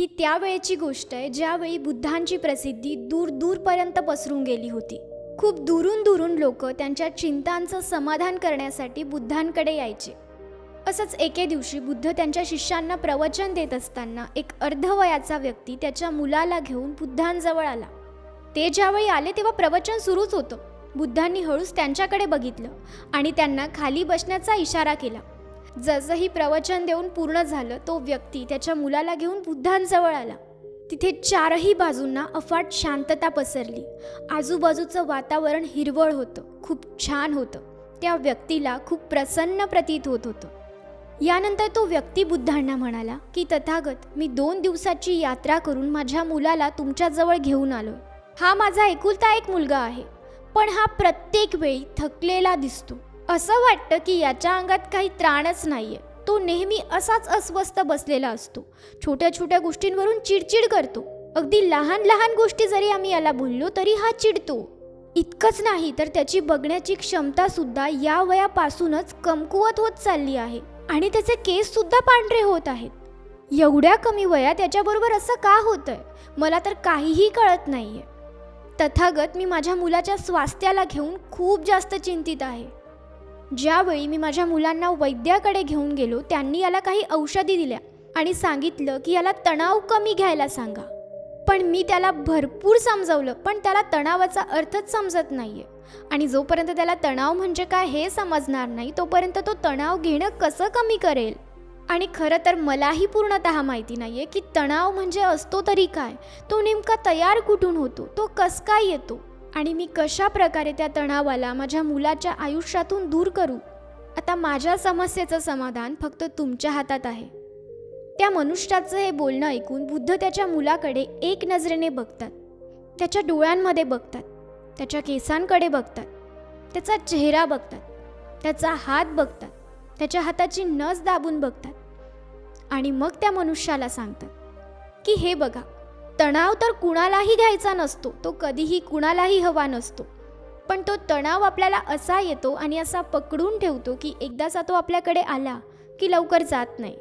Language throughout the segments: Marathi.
ही त्यावेळेची गोष्ट आहे ज्यावेळी बुद्धांची प्रसिद्धी दूर दूरपर्यंत पसरून गेली होती. खूप दुरून दुरून लोक त्यांच्या चिंतांचं समाधान करण्यासाठी बुद्धांकडे यायचे. असंच एके दिवशी बुद्ध त्यांच्या शिष्यांना प्रवचन देत असताना एक अर्धवयाचा व्यक्ती त्याच्या मुलाला घेऊन बुद्धांजवळ आला. ते ज्यावेळी आले तेव्हा प्रवचन सुरूच होतं. बुद्धांनी हळूच त्यांच्याकडे बघितलं आणि त्यांना खाली बसण्याचा इशारा केला. जसंही प्रवचन देऊन पूर्ण झालं तो व्यक्ती त्याच्या मुलाला घेऊन बुद्धांजवळ आला. तिथे चारही बाजूंना अफाट शांतता पसरली. आजूबाजूचं वातावरण हिरवळ होतं खूप छान होतं. त्या व्यक्तीला खूप प्रसन्न प्रतीत होत होतं. यानंतर तो व्यक्ती बुद्धांना म्हणाला की तथागत मी दोन दिवसाची यात्रा करून माझ्या मुलाला तुमच्याजवळ घेऊन आलो हा माझा एकुलता एक मुलगा आहे. पण हा प्रत्येक वेळी थकलेला दिसतो. असं वाटतं की याच्या अंगात काही त्राणच नाही आहे तो नेहमी असाच अस्वस्थ बसलेला असतो. छोट्या छोट्या गोष्टींवरून चिडचिड करतो. अगदी लहान लहान गोष्टी जरी आम्ही याला बोललो तरी हा चिडतो. इतकंच नाही तर त्याची बघण्याची क्षमता सुद्धा या वयापासूनच कमकुवत होत चालली आहे. आणि त्याचे केस सुद्धा पांढरे होत आहेत. एवढ्या कमी वयात याच्याबरोबर असं का होतंय? मला तर काहीही कळत नाहीये. तथागत मी माझ्या मुलाच्या स्वास्थ्याला घेऊन खूप जास्त चिंतित आहे. ज्यावेळी मी माझ्या मुलांना वैद्याकडे घेऊन गेलो त्यांनी याला काही औषधी दिल्या आणि सांगितलं की याला तणाव कमी घ्यायला सांगा. पण मी त्याला भरपूर समजवलं पण त्याला तणावाचा अर्थच समजत नाही आहे आणि जोपर्यंत त्याला तणाव म्हणजे काय हे समजणार नाही तोपर्यंत तो तणाव घेणं कसं कमी करेल? आणि खरं तर मलाही पूर्णतः माहिती नाही आहे की तणाव म्हणजे असतो तरी काय? तो नेमका तयार कुठून होतो? तो कस काय येतो? आणि मी कशा प्रकारे त्या तणावाला माझ्या मुलाच्या आयुष्यातून दूर करू? आता माझ्या समस्येचं समाधान फक्त तुमच्या हातात आहे. त्या मनुष्याचं हे बोलणं ऐकून बुद्ध त्याच्या मुलाकडे एक नजरेने बघतात. त्याच्या डोळ्यांमध्ये बघतात. त्याच्या केसांकडे बघतात. त्याचा चेहरा बघतात. त्याचा हात बघतात. त्याच्या हाताची नस दाबून बघतात. आणि मग त्या मनुष्याला सांगतात की हे बघा तणाव तर कुणालाही घ्यायचा नसतो तो कधीही कुणालाही हवा नसतो. पण तो तणाव आपल्याला असा येतो आणि असा पकडून ठेवतो की एकदाचा तो आपल्याकडे आला की लवकर जात नाही.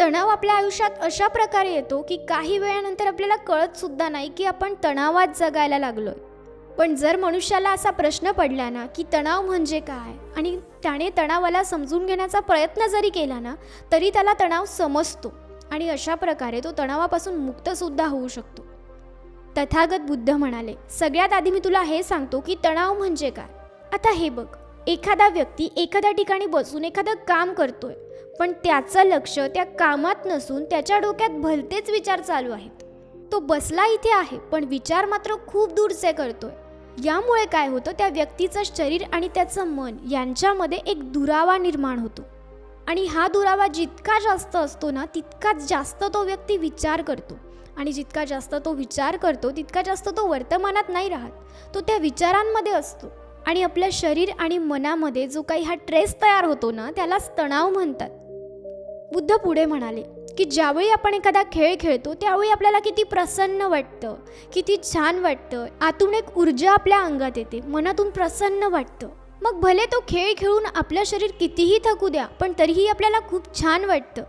तणाव आपल्या आयुष्यात अशा प्रकारे येतो की काही वेळानंतर आपल्याला कळतसुद्धा नाही की आपण तणावात जगायला लागलो आहे पण जर मनुष्याला असा प्रश्न पडला ना की तणाव म्हणजे काय आणि त्याने तणावाला समजून घेण्याचा प्रयत्न जरी केला ना तरी त्याला तणाव समजतो. आणि अशा प्रकारे तो तणावापासून मुक्तसुद्धा होऊ शकतो. तथागत बुद्ध म्हणाले सगळ्यात आधी मी तुला हे सांगतो की तणाव म्हणजे काय. आता हे बघ एखादा व्यक्ती एखाद्या ठिकाणी बसून एखादं काम करतोय पण त्याचं लक्ष त्या कामात नसून त्याच्या डोक्यात भलतेच विचार चालू आहेत. तो बसला इथे आहे पण विचार मात्र खूप दूरचे करतोय. यामुळे काय होतं त्या व्यक्तीचं शरीर आणि त्याचं मन यांच्यामध्ये एक दुरावा निर्माण होतो. आणि हा दुरावा जितका जास्त असतो ना तितकाच जास्त तो व्यक्ती विचार करतो. आणि जितका जास्त तो विचार करतो तितका जास्त तो वर्तमानात नाही राहत. तो त्या विचारांमध्ये असतो. आणि आपल्या शरीर आणि मनामध्ये जो काही हा ट्रेस तयार होतो ना त्यालाच तणाव म्हणतात. बुद्ध पुढे म्हणाले की ज्यावेळी आपण एखादा खेळ खेळतो त्यावेळी आपल्याला किती प्रसन्न वाटतं किती छान वाटतं. आतून एक ऊर्जा आपल्या अंगात येते मनातून प्रसन्न वाटतं. मग भले तो खेळ खेळून आपलं शरीर कितीही थकू द्या पण तरीही आपल्याला खूप छान वाटतं.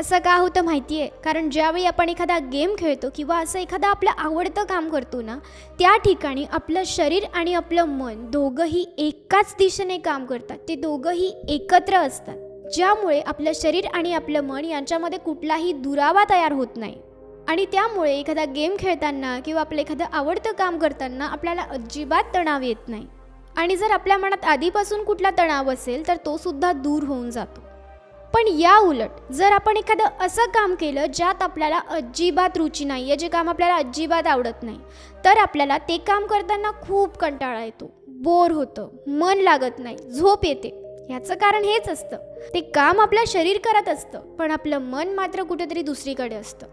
असं का होतं माहिती आहे कारण ज्यावेळी आपण एखादा गेम खेळतो किंवा असं एखादं आपलं आवडतं काम करतो ना त्या ठिकाणी आपलं शरीर आणि आपलं मन दोघंही एकाच दिशेने काम करतात. ते दोघंही एकत्र असतात. ज्यामुळे आपलं शरीर आणि आपलं मन यांच्यामध्ये कुठलाही दुरावा तयार होत नाही. आणि त्यामुळे एखादा गेम खेळताना किंवा आपलं एखादं आवडतं काम करताना आपल्याला अजिबात तणाव येत नाही. आणि जर आपल्या मनात आधीपासून कुठला तणाव असेल तर तो सुद्धा दूर होऊन जातो. पण या उलट जर आपण एखादं असं काम केलं ज्यात आपल्याला अजिबात रुची नाही आहे जे काम आपल्याला अजिबात आवडत नाही तर आपल्याला ते काम करताना खूप कंटाळा येतो. बोर होतं मन लागत नाही झोप येते. ह्याचं कारण हेच असतं. ते काम आपलं शरीर करत असतं पण आपलं मन मात्र कुठेतरी दुसरीकडे असतं.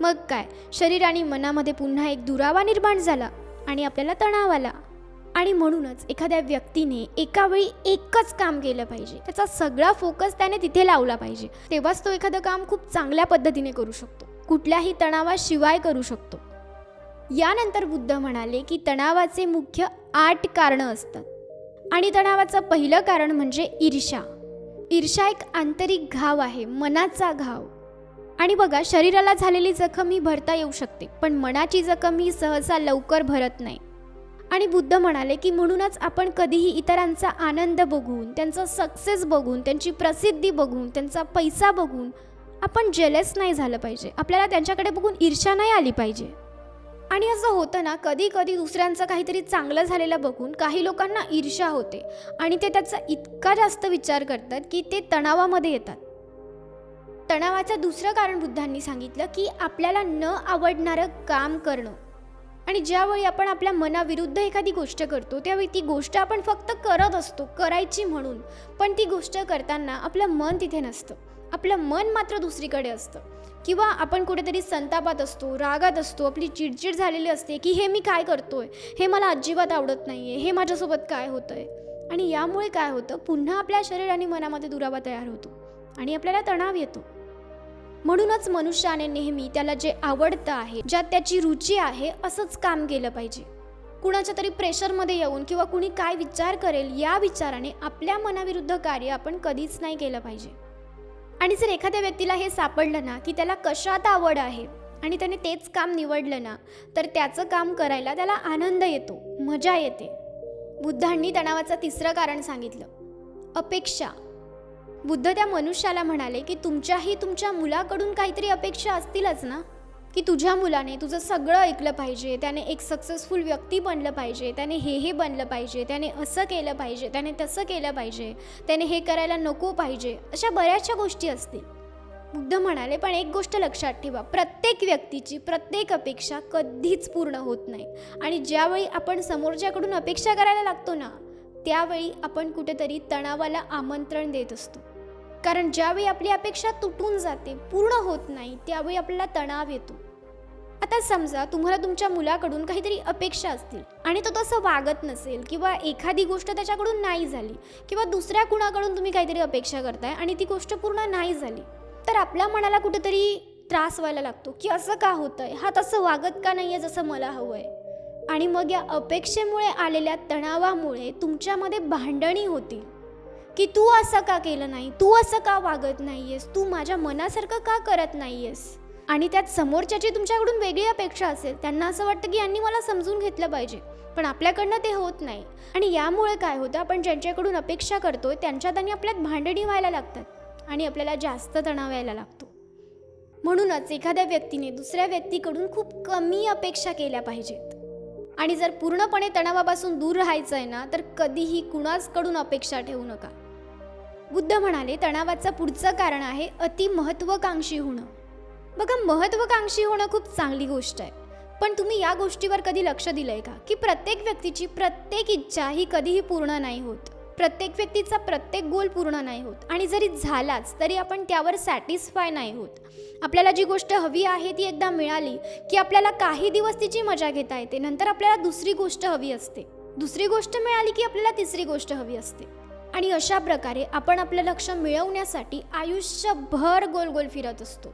मग काय? शरीर आणि मनामध्ये पुन्हा एक दुरावा निर्माण झाला आणि आपल्याला तणाव आला. आणि म्हणूनच एखाद्या व्यक्तीने एका वेळी एकच काम केलं पाहिजे. त्याचा सगळा फोकस त्याने तिथे लावला पाहिजे. तेव्हाच तो एखादं काम खूप चांगल्या पद्धतीने करू शकतो. कुठल्याही तणावाशिवाय करू शकतो. यानंतर बुद्ध म्हणाले की तणावाचे मुख्य आठ कारणं असतात. आणि तणावाचं पहिलं कारण म्हणजे ईर्षा ईर्षा एक आंतरिक घाव आहे मनाचा घाव. आणि बघा शरीराला झालेली जखम ही भरता येऊ शकते पण मनाची जखम ही सहसा लवकर भरत नाही. आणि बुद्ध म्हणाले की म्हणूनच आपण कधीही इतरांचा आनंद बघून त्यांचा सक्सेस बघून त्यांची प्रसिद्धी बघून त्यांचा पैसा बघून आपण जेलेस नाही झालं पाहिजे. आपल्याला त्यांच्याकडे बघून ईर्षा नाही आली पाहिजे. आणि असं होतं ना कधी कधी दुसऱ्यांचं काहीतरी चांगलं झालेलं बघून काही लोकांना ईर्षा होते आणि ते त्याचा इतका जास्त विचार करतात की ते तणावामध्ये येतात. तणावाचं दुसरं कारण बुद्धांनी सांगितलं की आपल्याला न आवडणारं काम करणं. आणि ज्यावेळी आपण आपल्या मनाविरुद्ध एखादी गोष्ट करतो त्यावेळी ती गोष्ट आपण फक्त करत असतो करायची म्हणून. पण ती गोष्ट करताना आपलं मन तिथे नसतं. आपलं मन मात्र दुसरीकडे असतं. किंवा आपण कुठेतरी संतापात असतो रागात असतो आपली चिडचिड झालेली असते की हे मी काय करतोय? हे मला अजिबात आवडत नाही आहे हे माझ्यासोबत काय होतं आहे आणि यामुळे काय होतं? पुन्हा आपल्या शरीर आणि मनामध्ये दुरावा तयार होतो. आणि आपल्याला तणाव येतो. म्हणूनच मनुष्याने नेहमी त्याला जे आवडतं आहे ज्यात त्याची रुची आहे असंच काम केलं पाहिजे. कुणाच्या तरी प्रेशरमध्ये येऊन किंवा कुणी काय विचार करेल या विचाराने आपल्या मनाविरुद्ध कार्य आपण कधीच नाही केलं पाहिजे. आणि जर एखाद्या व्यक्तीला हे सापडलं ना की त्याला कशात आवड आहे आणि त्याने तेच काम निवडलं ना तर त्याचं काम करायला त्याला आनंद येतो मजा येते. बुद्धांनी तणावाचं तिसरं कारण सांगितलं. अपेक्षा. बुद्ध त्या मनुष्याला म्हणाले की तुमच्याही तुमच्या मुलाकडून काहीतरी अपेक्षा असतीलच ना? की तुझ्या मुलाने तुझं सगळं ऐकलं पाहिजे त्याने एक सक्सेसफुल व्यक्ती बनलं पाहिजे त्याने हे हे बनलं पाहिजे त्याने असं केलं पाहिजे त्याने तसं केलं पाहिजे त्याने हे करायला नको पाहिजे अशा बऱ्याचशा गोष्टी असतील. बुद्ध म्हणाले पण एक गोष्ट लक्षात ठेवा प्रत्येक व्यक्तीची प्रत्येक अपेक्षा कधीच पूर्ण होत नाही. आणि ज्यावेळी आपण समोरच्याकडून अपेक्षा करायला लागतो ना त्यावेळी आपण कुठेतरी तणावाला आमंत्रण देत असतो. कारण ज्यावेळी आपली अपेक्षा तुटून जाते पूर्ण होत नाही त्यावेळी आपल्याला तणाव येतो. आता समजा तुम्हाला तुमच्या मुलाकडून काहीतरी अपेक्षा असतील आणि तो तसं वागत नसेल किंवा एखादी गोष्ट त्याच्याकडून नाही झाली किंवा दुसऱ्या कुणाकडून तुम्ही काहीतरी अपेक्षा करताय आणि ती गोष्ट पूर्ण नाही झाली तर आपल्या मनाला कुठेतरी त्रास व्हायला लागतो की असं का होतंय? हा तसं वागत का नाही आहे जसं मला हवं आहे आणि मग या अपेक्षेमुळे आलेल्या तणावामुळे तुमच्यामध्ये भांडणी होतील. की तू असं का केलं नाही? तू असं का वागत नाहीयेस? तू माझ्या मनासारखं का करत नाहीयेस? आणि त्यात समोरच्याची तुमच्याकडून वेगळी अपेक्षा असेल त्यांना असं वाटतं की यांनी मला समजून घेतलं पाहिजे. पण आपल्याकडनं ते होत नाही. आणि यामुळे काय होतं? आपण ज्यांच्याकडून अपेक्षा करतो त्यांच्यात आणि आपल्यात भांडणी व्हायला लागतात. आणि आपल्याला जास्त तणाव यायला लागतो. म्हणूनच एखाद्या व्यक्तीने दुसऱ्या व्यक्तीकडून खूप कमी अपेक्षा केल्या पाहिजेत. आणि जर पूर्णपणे तणावापासून दूर राहायचं आहे ना तर कधीही कुणाचकडून अपेक्षा ठेवू नका. बुद्ध म्हणाले तणावाचं पुढचं कारण आहे अति महत्त्वाकांक्षी होणं. बघा महत्त्वाकांक्षी होणं खूप चांगली गोष्ट आहे. पण तुम्ही या गोष्टीवर कधी लक्ष दिलं आहे का? की प्रत्येक व्यक्तीची प्रत्येक इच्छा ही कधीही पूर्ण नाही होत. प्रत्येक व्यक्तीचा प्रत्येक गोल पूर्ण नाही होत. आणि जरी झालाच तरी आपण त्यावर सॅटिस्फाय नाही होत. आपल्याला जी गोष्ट हवी आहे ती एकदा मिळाली की आपल्याला काही दिवस तिची मजा घेता येते. नंतर आपल्याला दुसरी गोष्ट हवी असते. दुसरी गोष्ट मिळाली की आपल्याला तिसरी गोष्ट हवी असते. आणि अशा प्रकारे आपण आपलं लक्ष मिळवण्यासाठी आयुष्यभर गोल गोल फिरत असतो.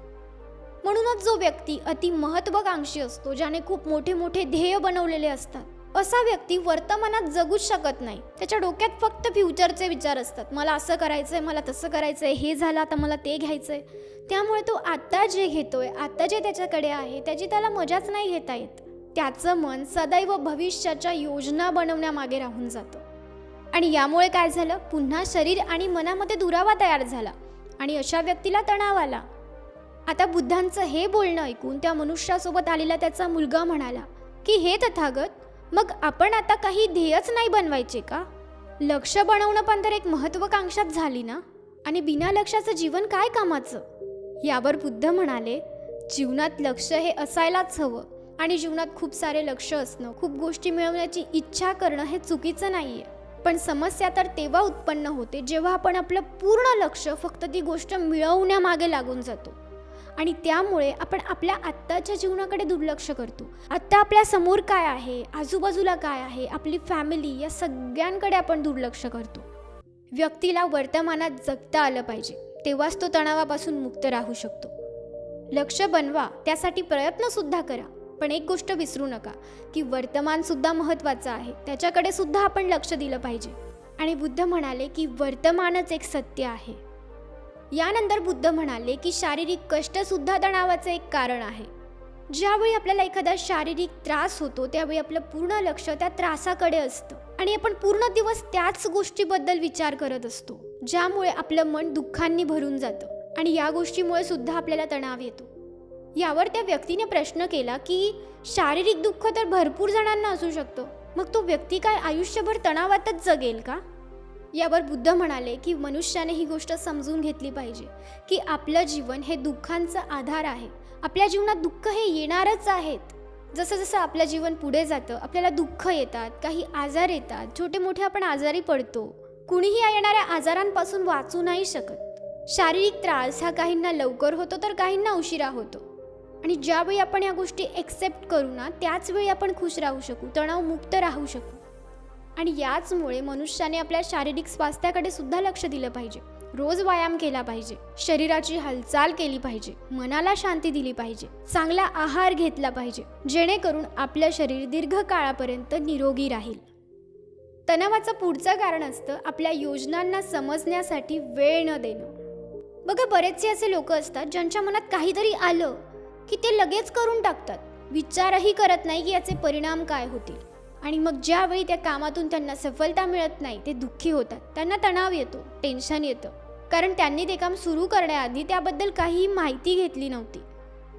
म्हणूनच जो व्यक्ती अति महत्वाकांक्षी असतो ज्याने खूप मोठे मोठे ध्येय बनवलेले असतात असा व्यक्ती वर्तमानात जगूच शकत नाही. त्याच्या डोक्यात फक्त फ्युचरचे विचार असतात. मला असं करायचं आहे मला तसं करायचं आहे हे झालं आता मला ते घ्यायचं आहे त्यामुळे तो आत्ता जे घेतोय आत्ता जे त्याच्याकडे आहे त्याची त्याला मजाच नाही घेता येत. त्याचं मन सदैव भविष्याच्या योजना बनवण्यामागे राहून जातं. आणि यामुळे काय झालं? पुन्हा शरीर आणि मनामध्ये दुरावा तयार झाला आणि अशा व्यक्तीला तणाव आला. आता बुद्धांचं हे बोलणं ऐकून त्या मनुष्यासोबत आलेला त्याचा मुलगा म्हणाला की हे तथागत मग आपण आता काही ध्येयच नाही बनवायचे का? लक्ष बनवणं पण तर एक महत्वाकांक्षाच झाली ना? आणि बिना लक्षाचं जीवन काय कामाचं? यावर बुद्ध म्हणाले जीवनात लक्ष हे असायलाच हवं आणि जीवनात खूप सारे लक्ष असणं खूप गोष्टी मिळवण्याची इच्छा करणं हे चुकीचं नाही आहे पण समस्या तर तेव्हा उत्पन्न होते जेव्हा आपण आपलं पूर्ण लक्ष फक्त ती गोष्ट मिळवण्यामागे लागून जातो. आणि त्यामुळे आपण आपल्या आत्ताच्या जीवनाकडे दुर्लक्ष करतो. आत्ता आपल्यासमोर काय आहे आजूबाजूला काय आहे आपली फॅमिली या सगळ्यांकडे आपण दुर्लक्ष करतो. व्यक्तीला वर्तमानात जगता आलं पाहिजे तेव्हाच तो तणावापासून मुक्त राहू शकतो. लक्ष बनवा त्यासाठी प्रयत्नसुद्धा करा. पण एक गोष्ट विसरू नका की वर्तमानसुद्धा महत्त्वाचं आहे. त्याच्याकडे सुद्धा आपण लक्ष दिलं पाहिजे. आणि बुद्ध म्हणाले की वर्तमानच एक सत्य आहे. यानंतर बुद्ध म्हणाले की शारीरिक कष्टसुद्धा तणावाचं एक कारण आहे. ज्यावेळी आपल्याला एखादा शारीरिक त्रास होतो त्यावेळी आपलं पूर्ण लक्ष त्या त्रासाकडे असतं. आणि आपण पूर्ण दिवस त्याच गोष्टीबद्दल विचार करत असतो ज्यामुळे आपलं मन दुःखांनी भरून जातं. आणि या गोष्टीमुळे सुद्धा आपल्याला तणाव येतो. यावर त्या व्यक्तीने प्रश्न केला की शारीरिक दुःख तर भरपूर जणांना असू शकतो. मग तो व्यक्ती काय आयुष्यभर तणावातच जगेल का? यावर बुद्ध म्हणाले की मनुष्याने ही गोष्ट समजून घेतली पाहिजे की आपलं जीवन हे दुःखांचा आधार आहे. आपल्या जीवनात दुःख हे येणारच आहेत. जसं जसं आपलं जीवन पुढे जातं आपल्याला दुःख येतात काही आजार येतात छोटे मोठे आपण आजारी पडतो. कुणीही या येणाऱ्या आजारांपासून वाचू नाही शकत. शारीरिक त्रास हा काहींना लवकर होतो तर काहींना उशिरा होतो. आणि ज्यावेळी आपण या गोष्टी एक्सेप्ट करू ना त्याच वेळी आपण खुश राहू शकू तणावमुक्त राहू शकू. आणि याचमुळे मनुष्याने आपल्या शारीरिक स्वास्थ्याकडे सुद्धा लक्ष दिलं पाहिजे. रोज व्यायाम केला पाहिजे शरीराची हालचाल केली पाहिजे मनाला शांती दिली पाहिजे चांगला आहार घेतला पाहिजे जेणेकरून आपलं शरीर दीर्घकाळापर्यंत निरोगी राहील. तणावाचं पुढचं कारण असतं आपल्या योजनांना समजण्यासाठी वेळ न देणं. बघा बरेचसे असे लोक असतात ज्यांच्या मनात काहीतरी आलं की ते लगेच करून टाकतात. विचारही करत नाही की याचे परिणाम काय होतील. आणि मग ज्यावेळी त्या कामातून त्यांना सफलता मिळत नाही ते दुःखी होतात. त्यांना तणाव येतो टेन्शन येतं. कारण त्यांनी ते काम सुरू करण्याआधी त्याबद्दल काहीही माहिती घेतली नव्हती.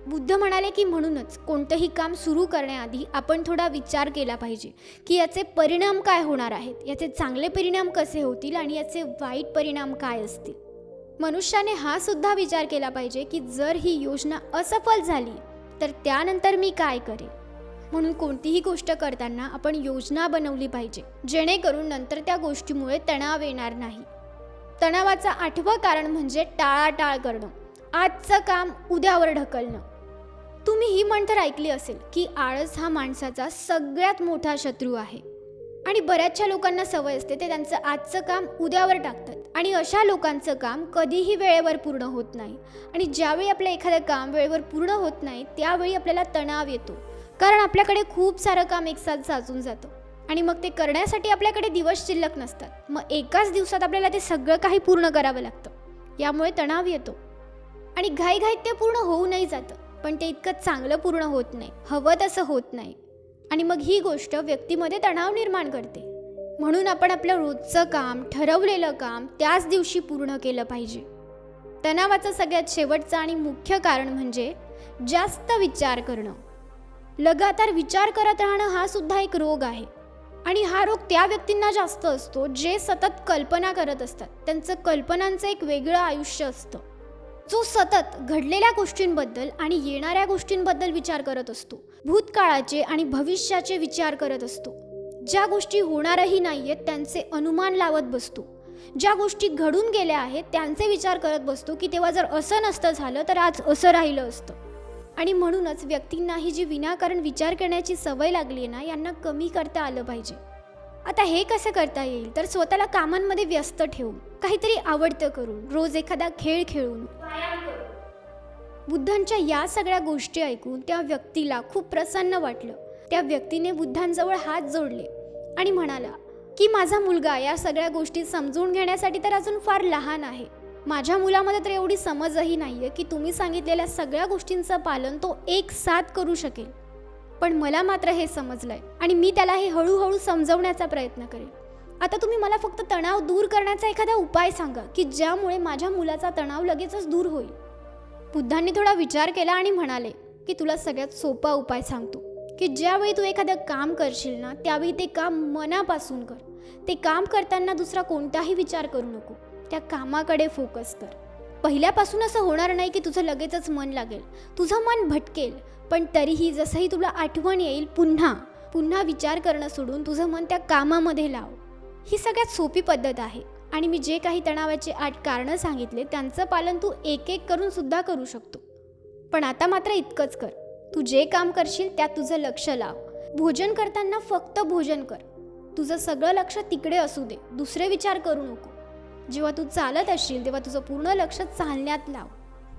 बुद्ध म्हणाले की म्हणूनच कोणतंही काम सुरू करण्याआधी आपण थोडा विचार केला पाहिजे की याचे परिणाम काय होणार आहेत? याचे चांगले परिणाम कसे होतील? आणि याचे वाईट परिणाम काय असतील? मनुष्याने हा सुद्धा विचार केला पाहिजे की जर ही योजना असफल झाली तर त्यानंतर मी काय करेन? म्हणून कोणतीही गोष्ट करताना आपण योजना बनवली पाहिजे जेणेकरून नंतर त्या गोष्टीमुळे तणाव येणार नाही. तणावाचं आठवं कारण म्हणजे टाळाटाळ करणं आजचं काम उद्यावर ढकलणं. तुम्ही ही म्हण तर ऐकली असेल की आळस हा माणसाचा सगळ्यात मोठा शत्रू आहे. आणि बऱ्याचशा लोकांना सवय असते ते त्यांचं आजचं काम उद्यावर टाकतात. आणि अशा लोकांचं काम कधीही वेळेवर पूर्ण होत नाही. आणि ज्यावेळी आपलं एखादं काम वेळेवर पूर्ण होत नाही त्यावेळी आपल्याला तणाव येतो. कारण आपल्याकडे खूप सारं काम एकसाथ साचून जातं. आणि मग ते करण्यासाठी आपल्याकडे दिवस शिल्लक नसतात. मग एकाच दिवसात आपल्याला ते सगळं काही पूर्ण करावं लागतं. यामुळे तणाव येतो. आणि घाईघाईत ते पूर्ण होऊ नाही जातं. पण ते इतकं चांगलं पूर्ण होत नाही. हवं तसं होत नाही. आणि मग ही गोष्ट व्यक्तीमध्ये तणाव निर्माण करते. म्हणून आपण आपलं रोजचं काम ठरवलेलं काम त्याच दिवशी पूर्ण केलं पाहिजे. तणावाचं सगळ्यात शेवटचं आणि मुख्य कारण म्हणजे जास्त विचार करणं. लगातार विचार करत राहणं हा सुद्धा एक रोग आहे. आणि हा रोग त्या व्यक्तींना जास्त असतो जे सतत कल्पना करत असतात. त्यांचं कल्पनांचं एक वेगळं आयुष्य असतं. जो सतत घडलेल्या गोष्टींबद्दल आणि येणाऱ्या गोष्टींबद्दल विचार करत असतो. भूतकाळाचे आणि भविष्याचे विचार करत असतो. ज्या गोष्टी होणारही नाही आहेत त्यांचे अनुमान लावत बसतो. ज्या गोष्टी घडून गेल्या आहेत त्यांचे विचार करत बसतो की तेव्हा जर असं नसतं झालं तर आज असं राहिलं असतं. आणि म्हणूनच व्यक्तींना ही जी विनाकारण विचार करण्याची सवय लागली आहे ना यांना कमी करता आलं पाहिजे. आता हे कसं करता येईल? तर स्वतःला कामांमध्ये व्यस्त ठेवून काहीतरी आवडतं करून रोज एखादा खेळ खेळून. बुद्धांच्या या सगळ्या गोष्टी ऐकून त्या व्यक्तीला खूप प्रसन्न वाटलं. त्या व्यक्तीने बुद्धांजवळ हात जोडले. आणि म्हणाला की माझा मुलगा या सगळ्या गोष्टी समजून घेण्यासाठी तर अजून फार लहान आहे. माझ्या मुलामध्ये तर एवढी समजही नाही आहे की तुम्ही सांगितलेल्या सगळ्या गोष्टींचं पालन तो एक साथ करू शकेल. पण मला मात्र हे समजलं आहे आणि मी त्याला हे हळूहळू समजवण्याचा प्रयत्न करेन. आता तुम्ही मला फक्त तणाव दूर करण्याचा एखादा उपाय सांगा की ज्यामुळे माझ्या मुलाचा तणाव लगेचच दूर होईल. बुद्धांनी थोडा विचार केला आणि म्हणाले की तुला सगळ्यात सोपा उपाय सांगतो. की ज्यावेळी तू एखादं काम करशील ना त्यावेळी ते काम मनापासून कर. ते काम करताना दुसरा कोणताही विचार करू नको. त्या कामाकडे फोकस कर. पहिल्यापासून असं होणार नाही की तुझं लगेचच मन लागेल. तुझं मन भटकेल पण तरीही जसंही तुला आठवण येईल पुन्हा पुन्हा विचार करणं सोडून तुझं मन त्या कामामध्ये लाव. ही सगळ्यात सोपी पद्धत आहे. आणि मी जे काही तणावाचे आठ कारणं सांगितले त्यांचं पालन तू एक एक करून सुद्धा करू शकतो. पण आता मात्र इतकंच कर. तू जे काम करशील त्यात तुझं लक्ष लाव. भोजन करताना फक्त भोजन कर. तुझं सगळं लक्ष तिकडे असू दे. दुसरे विचार करू नको. जेव्हा तू चालत असशील तेव्हा तुझं पूर्ण लक्ष चालण्यात लाव.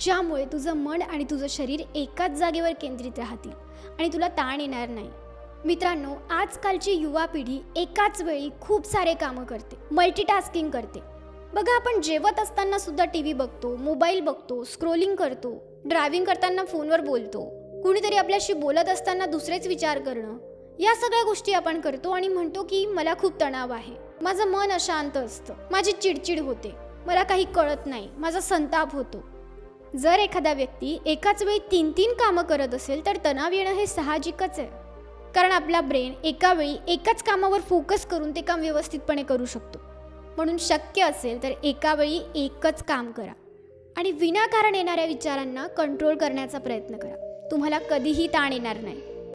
ज्यामुळे तुझं मन आणि तुझं शरीर एकाच जागेवर केंद्रित राहतील आणि तुला ताण येणार नाही. मित्रांनो आजकालची युवा पिढी एकाच वेळी खूप सारे कामं करते. मल्टीटास्किंग करते. बघा आपण जेवत असताना सुद्धा टी व्ही बघतो मोबाईल बघतो स्क्रोलिंग करतो ड्रायव्हिंग करताना फोनवर बोलतो. कुणीतरी आपल्याशी बोलत असताना दुसरेच विचार करणं या सगळ्या गोष्टी आपण करतो आणि म्हणतो की मला खूप तणाव आहे. माझं मन अशांत असतं. माझी चिडचिड होते. मला काही कळत नाही. माझा संताप होतो. जर एखादा व्यक्ती एकाच वेळी तीन तीन कामं करत असेल तर तणाव येणं हे साहजिकच आहे. कारण आपला ब्रेन एका वेळी एकाच कामावर फोकस करून ते काम व्यवस्थितपणे करू शकतो. म्हणून शक्य असेल तर एका वेळी एकच काम करा. आणि विनाकारण येणाऱ्या विचारांना कंट्रोल करण्याचा प्रयत्न करा. तुम्हाला कधीही ताण येणार नाही.